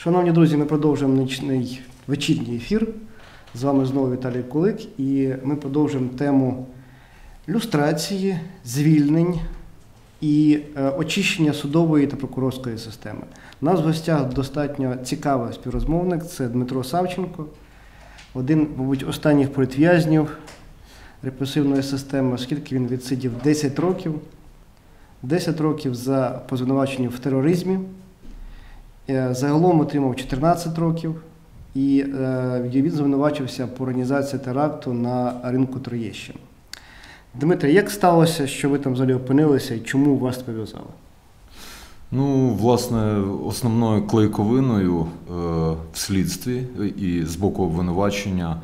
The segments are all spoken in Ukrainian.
Шановні друзі, ми продовжуємо нічний вечірній ефір. З вами знову Віталій Кулик, і ми продовжуємо тему люстрації, звільнень і е, очищення судової та прокурорської системи. У нас в гостях достатньо цікавий співрозмовник це Дмитро Савченко, один, мабуть, останніх політв'язнів репресивної системи, оскільки він відсидів 10 років, 10 років за позвинувачення в тероризмі. Е, Загалом отримав 14 років, і е, він звинувачився по організації теракту на ринку Троєщини. Дмитре, як сталося, що ви там взагалі опинилися і чому вас пов'язали? Ну, власне, основною клейковиною е, в слідстві і з боку обвинувачення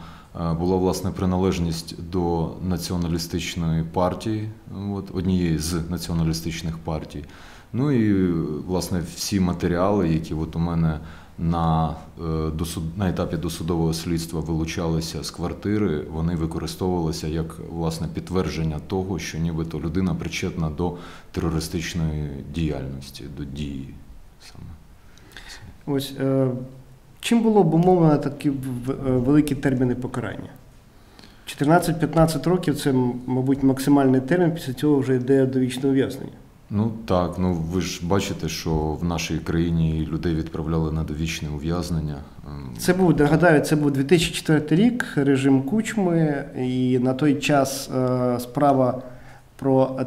була власне приналежність до націоналістичної партії, от, однієї з націоналістичних партій. Ну і власне всі матеріали, які от у мене на, е, на етапі досудового слідства вилучалися з квартири, вони використовувалися як власне підтвердження того, що нібито людина причетна до терористичної діяльності, до дії саме. Ось е, чим було обумовлено такі е, великі терміни покарання? 14-15 років це, мабуть, максимальний термін, після цього вже йде довічне ув'язнення. Ну так, ну ви ж бачите, що в нашій країні людей відправляли на довічне ув'язнення. Ем, Це був, нагадаю, це був 2004 рік, режим Кучми, і на той час е, справа про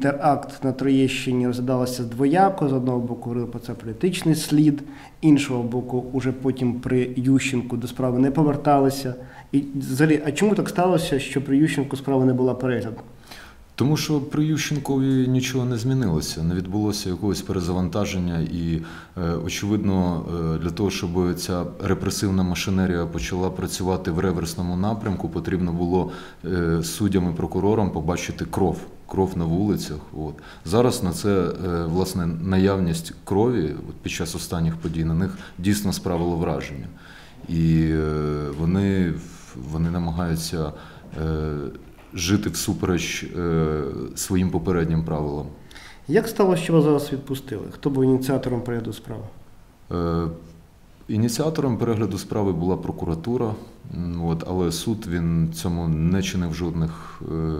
теракт на Троєщині розглядалася двояко. З одного боку, говорили про це політичний слід, іншого боку, уже потім при Ющенку до справи не поверталися. І взагалі, а чому так сталося, що при Ющенку справа не була переглядана? Тому що при Ющенкові нічого не змінилося, не відбулося якогось перезавантаження, і е, очевидно, е, для того, щоб ця репресивна машинерія почала працювати в реверсному напрямку, потрібно було е, суддям і прокурорам побачити кров. Кров на вулицях. От зараз на це власне наявність крові от під час останніх подій на них дійсно справило враження, і вони, вони намагаються. Жити всупереч е, своїм попереднім правилам. Як сталося, що вас зараз відпустили? Хто був ініціатором перегляду справи? Е, ініціатором перегляду справи була прокуратура, от, але суд він цьому не чинив жодних, е,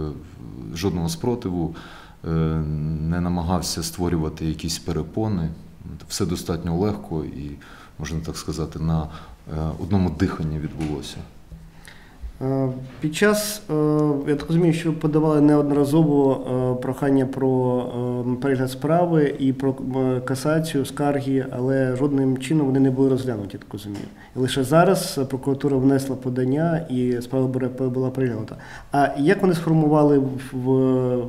жодного спротиву, е, не намагався створювати якісь перепони. Все достатньо легко і, можна так сказати, на е, одному диханні відбулося. Е, Під час, е, я так розумію, що ви подавали неодноразово е, прохання про перегляд справи і про касацію, скарги, але жодним чином вони не були розглянуті, я так розумію. І лише зараз прокуратура внесла подання і справа була- переглянута. А як вони сформували в,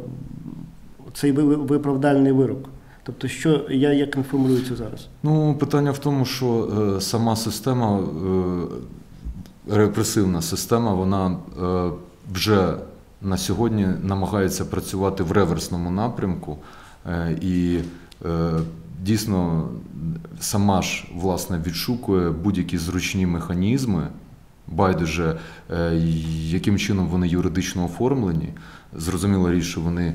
цей виправдальний вирок? Тобто, що я як він формулюється зараз? Ну, питання в тому, що сама система, репресивна система, вона е, вже на сьогодні намагається працювати в реверсному напрямку. Е, і е, дійсно сама ж власне відшукує будь-які зручні механізми, байдуже, яким чином вони юридично оформлені. Зрозуміла річ, що вони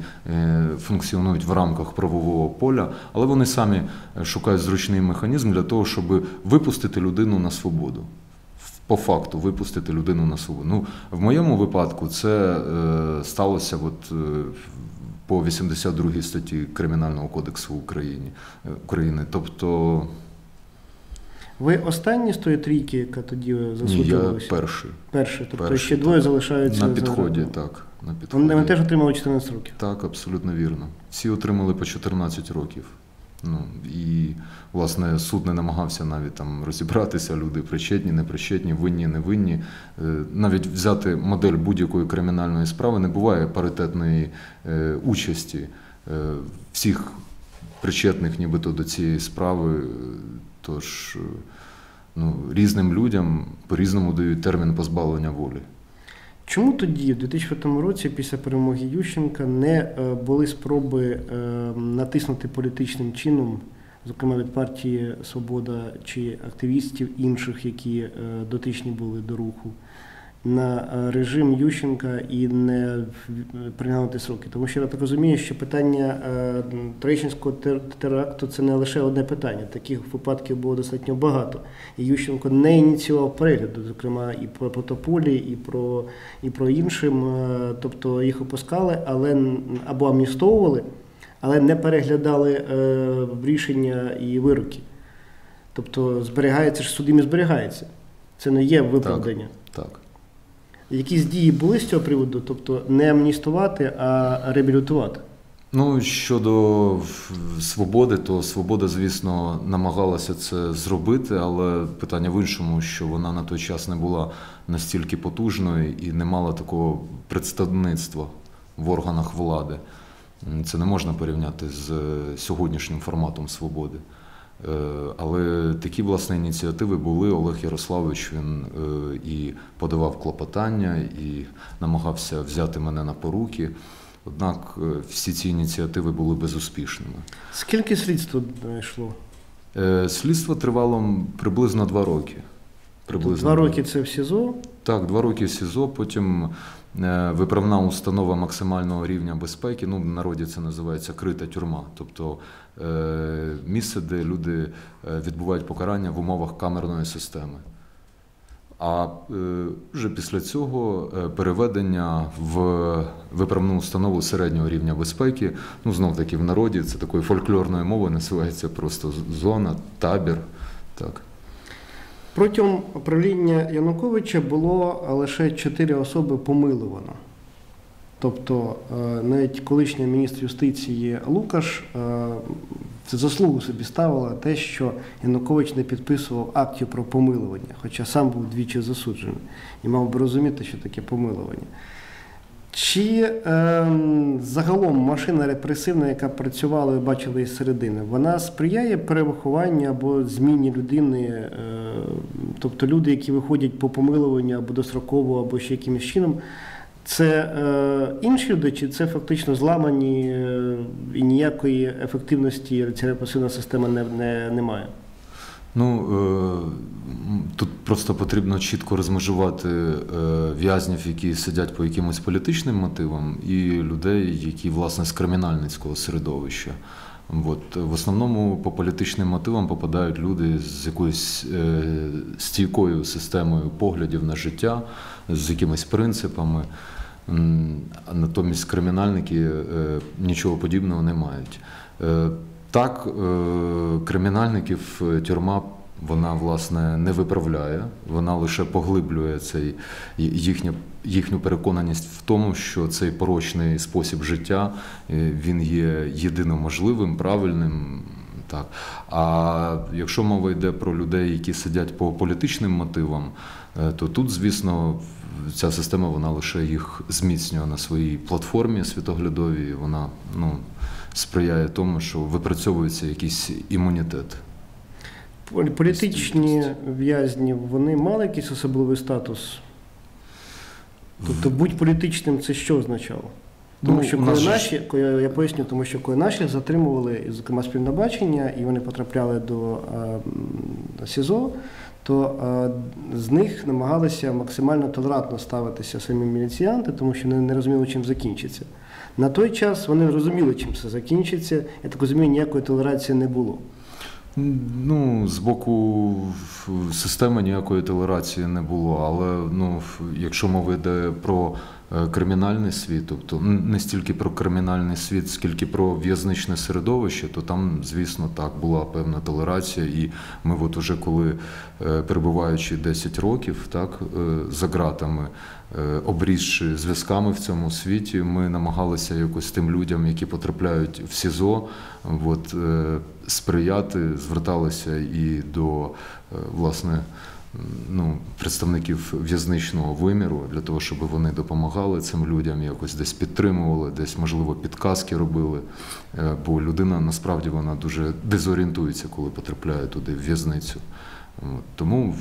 функціонують в рамках правового поля, але вони самі шукають зручний механізм для того, щоб випустити людину на свободу. По факту випустити людину на свободу. Ну, в моєму випадку це е, сталося от, е, по 82 статті Кримінального кодексу України. е, України. Тобто, Ви останні з тої трійки, яка тоді ні, я перший. Перший, тобто Перший, ще двоє так. залишаються На за- підході, так. На підході. Вони, вони теж отримали 14 років. Так, абсолютно вірно. Всі отримали по 14 років. Ну і власне суд не намагався навіть там розібратися, люди причетні, не причетні, винні, не винні. Е, Навіть взяти модель будь-якої кримінальної справи не буває паритетної е, участі е, всіх причетних, нібито до цієї справи. Тож ну, різним людям по-різному дають термін позбавлення волі. Чому тоді, в 2005 році, після перемоги Ющенка, не е, були спроби е, натиснути політичним чином, зокрема від партії Свобода чи активістів інших, які е, дотичні були до руху, на е, режим Ющенка і не пригнати сроки. Тому що я так розумію, що питання е, Троєщинського теракту це не лише одне питання. Таких випадків було достатньо багато. І Ющенко не ініціював перегляду, зокрема і про Протополі, і про, і про іншим. Е, Тобто їх опускали, але або амністовували, але не переглядали рішення і вироки. Тобто зберігається ж судим і зберігається. Це не є виправдання. Так. Якісь дії були з цього приводу, тобто не амністувати, а реабілітувати. Ну, щодо свободи, то свобода, звісно, намагалася це зробити, але питання в іншому, що вона на той час не була настільки потужною і не мала такого представництва в органах влади. Це не можна порівняти з е, сьогоднішнім форматом свободи. Е, Але такі власне ініціативи були. Олег Ярославович він е, і подавав клопотання, і намагався взяти мене на поруки. Однак е, всі ці ініціативи були безуспішними. Скільки слідство йшло? Слідство тривало приблизно два роки. Тобто Два роки це в СІЗО. Так, два роки в СІЗО, потім виправна установа максимального рівня безпеки. Ну, в народі це називається крита тюрма. Тобто е, місце, де люди е, відбувають покарання в умовах камерної системи. А е, вже після цього е, переведення в виправну установу середнього рівня безпеки, ну знов таки в народі це такою фольклорною мовою називається просто зона, табір. Так. Протягом правління Януковича було лише чотири особи помилувано. Тобто е, навіть колишній міністр юстиції Лукаш е, заслугу собі ставила те, що Янукович не підписував актів про помилування, хоча сам був двічі засуджений і мав би розуміти, що таке помилування. Чи ем, загалом машина репресивна, яка працювала, ви бачили із середини, вона сприяє перевихованню або зміні людини, е, тобто люди, які виходять по помилуванню або достроково, або ще якимось чином, це е, інші люди, чи це фактично зламані е, і ніякої ефективності ця репресивна система не, не, не має? Ну е, тут просто потрібно чітко розмежувати е, в'язнів, які сидять по якимось політичним мотивам, і людей, які власне з кримінальницького середовища. От, в основному по політичним мотивам попадають люди з якоюсь е, стійкою системою поглядів на життя, з якимись принципами. Натомість кримінальники нічого подібного не мають. Так, е, кримінальників е, тюрма вона власне не виправляє, вона лише поглиблює цей їхню, їхню переконаність в тому, що цей порочний спосіб життя е, він є єдино можливим, правильним. Так. А якщо мова йде про людей, які сидять по політичним мотивам, то тут, звісно, ця система вона лише їх зміцнює на своїй платформі світоглядовій. Вона ну, сприяє тому, що випрацьовується якийсь імунітет. Політичні в'язні вони мали якийсь особливий статус? Тобто будь політичним це що означало? Тому Ну, що коли нас наші, я поясню, тому що коли наші затримували, зокрема співнобачення, і вони потрапляли до е, СІЗО, то е, з них намагалися максимально толерантно ставитися самі міліціянти, тому що не, не розуміли, чим закінчиться. На той час вони розуміли, чим це закінчиться. Я так розумію, ніякої толерації не було. Ну, з боку системи ніякої толерації не було, але ну, якщо мова йде про кримінальний світ, тобто не стільки про кримінальний світ, скільки про в'язничне середовище, то там, звісно, так була певна толерація. І ми, от уже коли е, перебуваючи 10 років, так е, за ґратами, е, обрізши зв'язками в цьому світі, ми намагалися якось тим людям, які потрапляють в СІЗО, от, е, сприяти, зверталися і до е, власне. Ну, представників в'язничного виміру для того, щоб вони допомагали цим людям, якось десь підтримували, десь можливо підказки робили. Е, Бо людина насправді вона дуже дезорієнтується, коли потрапляє туди в в'язницю. Тому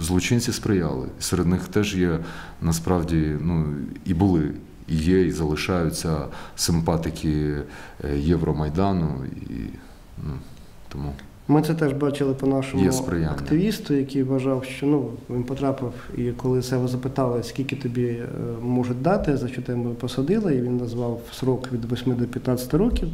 злочинці сприяли. Серед них теж є насправді ну, і були, і є, і залишаються симпатики е, Євромайдану. І, ну, тому. Ми це теж бачили по нашому активісту, який вважав, що ну він потрапив, і коли себе запитали, скільки тобі е, можуть дати, за що тебе посадили, і він назвав срок від 8 до 15 років.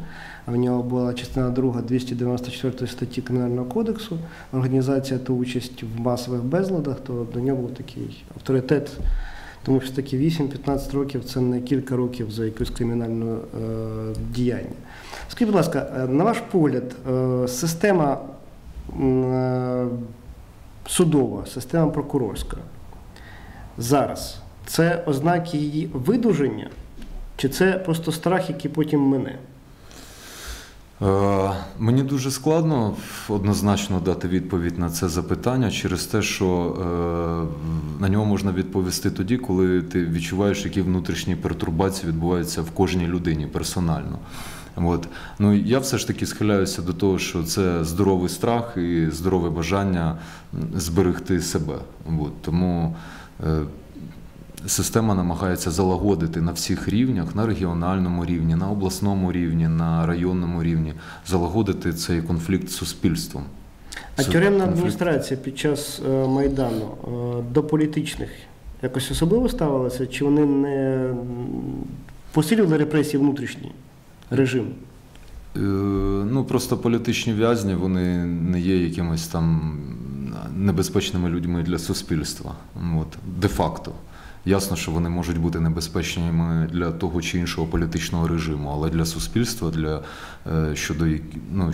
А в нього була частина 2 294 статті Кримінального кодексу, організація та участь в масових безладах, то до нього був такий авторитет. Тому що такі 8-15 років це не кілька років за якусь кримінальне діяння. Скажіть, будь ласка, е, на ваш погляд, е, система е, судова, система прокурорська зараз це ознаки її видуження, чи це просто страх, який потім мине? Е, Мені дуже складно однозначно дати відповідь на це запитання через те, що е, на нього можна відповісти тоді, коли ти відчуваєш, які внутрішні пертурбації відбуваються в кожній людині персонально. От. Ну, я все ж таки схиляюся до того, що це здоровий страх і здорове бажання зберегти себе. От. Тому е, Система намагається залагодити на всіх рівнях, на регіональному рівні, на обласному рівні, на районному рівні, залагодити цей конфлікт з суспільством. А Це тюремна конфлікт. адміністрація під час е, Майдану е, до політичних якось особливо ставилася, чи вони не посилювали репресії внутрішній режим? Е, Ну просто політичні в'язні вони не є якимось там небезпечними людьми для суспільства. От, де-факто. Ясно, що вони можуть бути небезпечними для того чи іншого політичного режиму, але для суспільства, для е, щодо ну,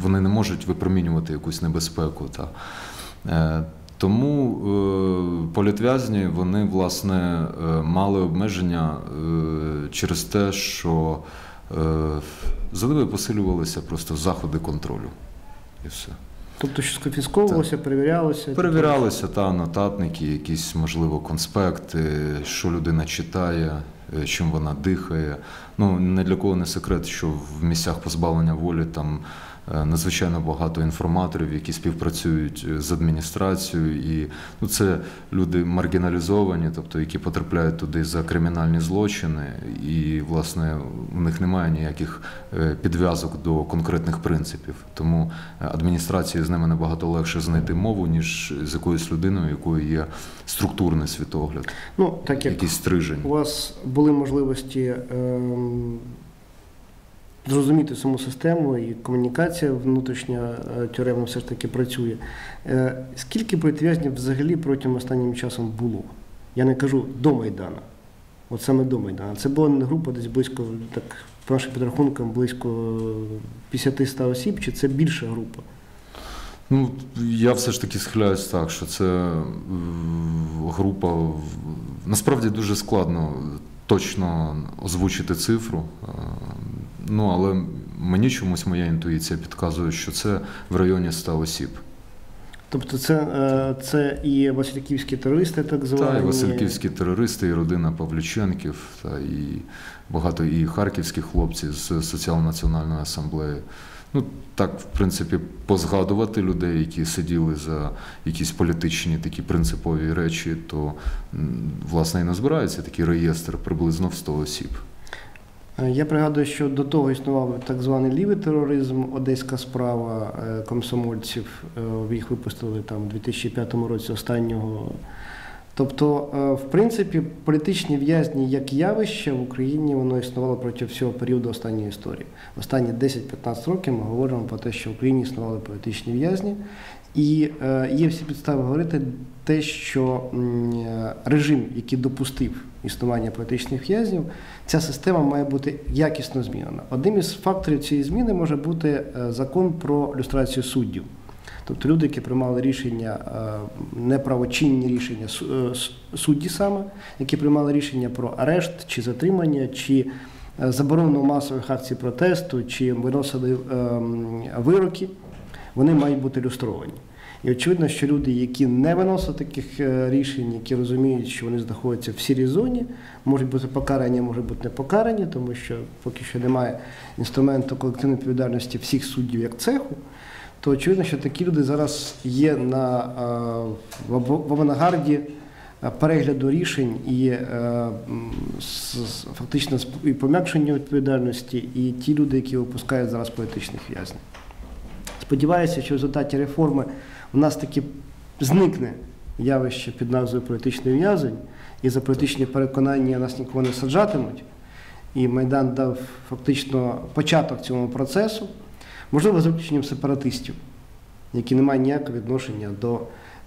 вони не можуть випромінювати якусь небезпеку. Та. Е, Тому е, політв'язні вони власне мали обмеження через те, що за ними посилювалися просто заходи контролю. І все. Тобто, що сконфісковувалося, перевірялося? Перевірялися та нотатники, якісь, можливо, конспекти, що людина читає, е, чим вона дихає. Ну, не для кого не секрет, що в місцях позбавлення волі там надзвичайно багато інформаторів, які співпрацюють е, з адміністрацією, і ну, це люди маргіналізовані, тобто які потрапляють туди за кримінальні злочини, і власне у них немає ніяких е, підв'язок до конкретних принципів. Тому е, адміністрації з ними набагато легше знайти мову, ніж з якоюсь людиною, у якої є структурний світогляд, Ну, так як якийсь стрижень. у вас були можливості ем, зрозуміти саму систему і комунікація внутрішня е, тюремна все ж таки працює. Е, скільки політв'язнів взагалі протягом останнім часом було? Я не кажу до Майдана. От саме до Майдана. Це була група десь близько, так, по нашим підрахункам, близько 50-100 осіб, чи це більша група? Ну, я все ж таки схиляюсь так, що це е, група. Насправді дуже складно точно озвучити цифру. Ну, але мені чомусь моя інтуїція підказує, що це в районі 100 осіб. Тобто це, е, це і Васильківські терористи, так звані. Та і Васильківські терористи, і родина Павлюченків, та і багато і харківських хлопців з Соціал-національної асамблеї. Ну, так, в принципі, позгадувати людей, які сиділи за якісь політичні такі принципові речі, то власне і назбирається такий реєстр приблизно в 100 осіб. Е, Я пригадую, що до того існував так званий лівий тероризм, одеська справа е, комсомольців. е, Їх випустили там у 2005 році останнього. Тобто, в принципі, політичні в'язні як явище в Україні воно існувало протягом всього періоду останньої історії. Останні 10-15 років ми говоримо про те, що в Україні існували політичні в'язні, і е, є всі підстави говорити те, що е, режим, який допустив існування політичних в'язнів, ця система має бути якісно змінена. Одним із факторів цієї зміни може бути е, закон про люстрацію суддів. Тобто люди, які приймали рішення, неправочинні рішення судді саме, які приймали рішення про арешт чи затримання, чи заборону масових акцій протесту, чи виносили е, вироки, вони мають бути люстровані. І очевидно, що люди, які не виносять таких е, рішень, які розуміють, що вони знаходяться в сірій зоні, можуть бути покарані, можуть бути не покарані, тому що поки що немає інструменту колективної відповідальності всіх суддів як цеху, то очевидно, що такі люди зараз є на, е, в авангарді е, перегляду рішень і фактично і пом'якшення відповідальності, і ті люди, які випускають зараз політичних в'язнів. Сподіваюся, що в результаті реформи у нас таки зникне явище під назвою політичний в'язень, і за політичні переконання нас нікого не саджатимуть. І Майдан дав фактично початок цьому процесу, можливо, за виключенням сепаратистів, які не мають ніякого відношення до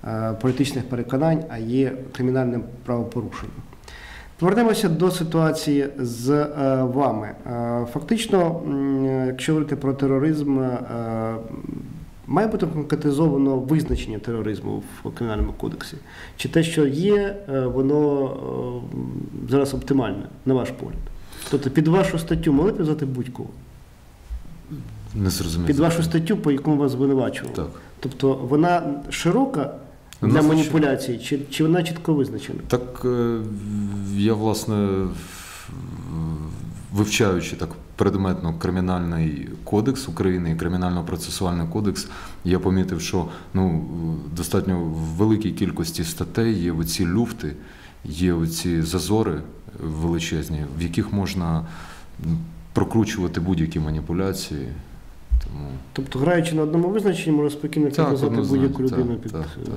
е, політичних переконань, а є кримінальним правопорушенням. Повернемося до ситуації з е, вами. Е, фактично, якщо говорити про тероризм, е, має бути конкретизовано визначення тероризму в кримінальному кодексі. Чи те, що є, воно зараз оптимальне, на ваш погляд? Тобто під вашу статтю могли б взяти будь-кого? Не зрозумів. Під вашу статтю, по якому вас звинувачували? Так. Тобто вона широка для звичайно. маніпуляцій, чи, чи вона чітко визначена? Так е, я, власне, вивчаючи так предметно кримінальний кодекс України і кримінально-процесуальний кодекс, я помітив, що ну, достатньо в великій кількості статей є оці люфти, є оці зазори величезні, в яких можна прокручувати будь-які маніпуляції. Тому Тобто, граючи на одному визначенні, можна спокійно однозначно, будь-яку людину під так, е, так.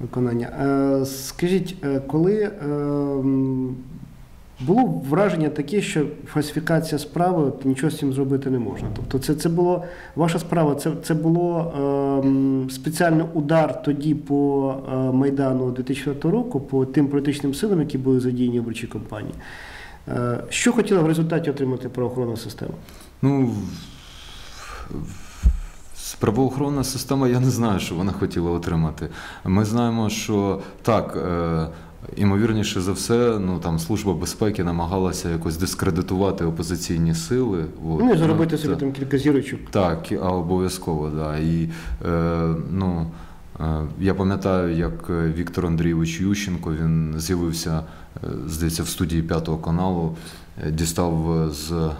виконання. Е, Скажіть, е, коли е, було враження таке, що фальсифікація справи нічого з цим зробити не можна. Тобто, це, це було ваша справа, це, це було е, спеціальний удар тоді по е, Майдану 2004 року, по тим політичним силам, які були задіяні в виборчій кампанії. Е, Що хотіла в результаті отримати правоохоронна система? Ну, правоохоронна система, я не знаю, що вона хотіла отримати. Ми знаємо, що так, е, імовірніше за все, ну там Служба безпеки намагалася якось дискредитувати опозиційні сили. от. Ну і заробити собі там кілька зірочок. Так, а обов'язково, да. І е, ну, е, я пам'ятаю, як Віктор Андрійович Ющенко він з'явився, е, здається, в студії п'ятого каналу, е, дістав з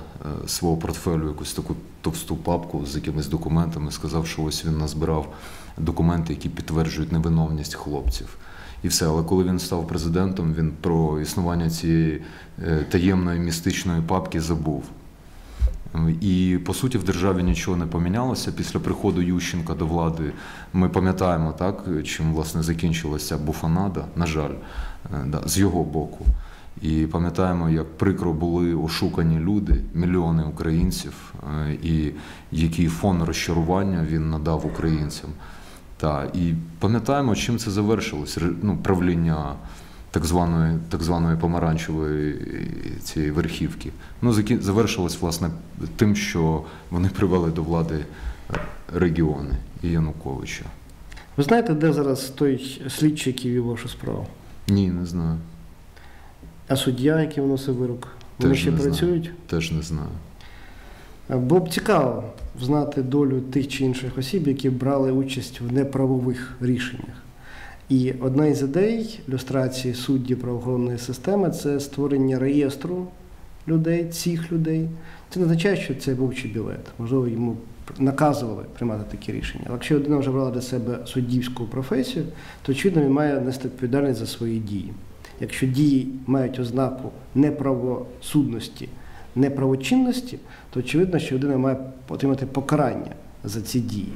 свого портфелю якусь таку товсту папку з якимись документами, сказав, що ось він назбирав документи, які підтверджують невиновність хлопців. І все, але коли він став президентом, він про існування цієї е, таємної містичної папки забув. І по суті в державі нічого не помінялося. Після приходу Ющенка до влади ми пам'ятаємо, так, чим власне закінчилася буфанада, на жаль, е, з його боку. І пам'ятаємо, як прикро були ошукані люди, мільйони українців, е, і який фон розчарування він надав українцям. Та, і пам'ятаємо, чим це завершилось. Ну, правління так званої, так званої помаранчевої е, цієї верхівки. Ну, завершилось, власне, тим, що вони привели до влади е, регіони і Януковича. Ви знаєте, де зараз той слідчий, який вів вашу справу? Ні, не знаю. А суддя, який виносив вирок? Вони Теж ще не знаю. працюють? Теж не знаю. Було б цікаво знати долю тих чи інших осіб, які брали участь в неправових рішеннях. І одна із ідей люстрації суддів правоохоронної системи це створення реєстру людей, цих людей. Це не означає, що це вовчий білет. Можливо, йому наказували приймати такі рішення. Але якщо людина вже брала для себе суддівську професію, то очевидно він має нести відповідальність за свої дії. Якщо дії мають ознаку неправосудності, неправочинності, то очевидно, що людина має отримати покарання за ці дії.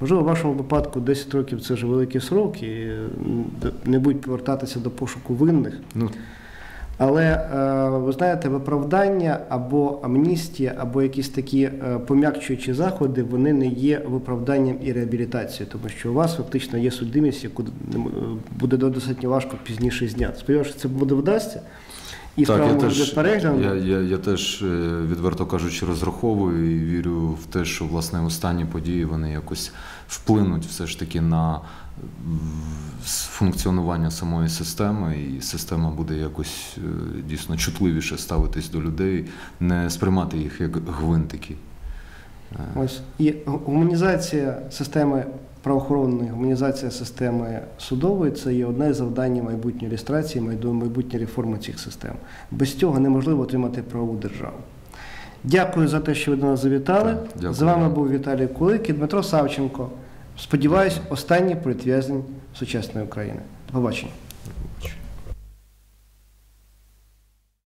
Можливо, в вашому випадку 10 років це вже великий срок, і не будуть повертатися до пошуку винних. Ну, Але е, ви знаєте, виправдання або амністія, або якісь такі е, пом'якчуючі заходи, вони не є виправданням і реабілітацією, тому що у вас фактично є судимість, яку е, буде достатньо важко пізніше зняти. Сподіваюся, що це буде вдасться. І так, я теж, я, я, я теж, відверто кажучи, розраховую і вірю в те, що власне останні події вони якось вплинуть все ж таки на функціонування самої системи, і система буде якось е, дійсно чутливіше ставитись до людей, не сприймати їх як гвинтики. Е, Ось і гуманізація системи правоохоронної, гуманізація системи судової це є одне з завдань майбутньої майду- майбутньої реформи цих систем. Без цього неможливо отримати правову державу. Дякую за те, що ви до нас завітали. Дякую. З вами був Віталій Кулик і Дмитро Савченко. Сподіваюсь, останній політв'язень сучасної України. До побачення.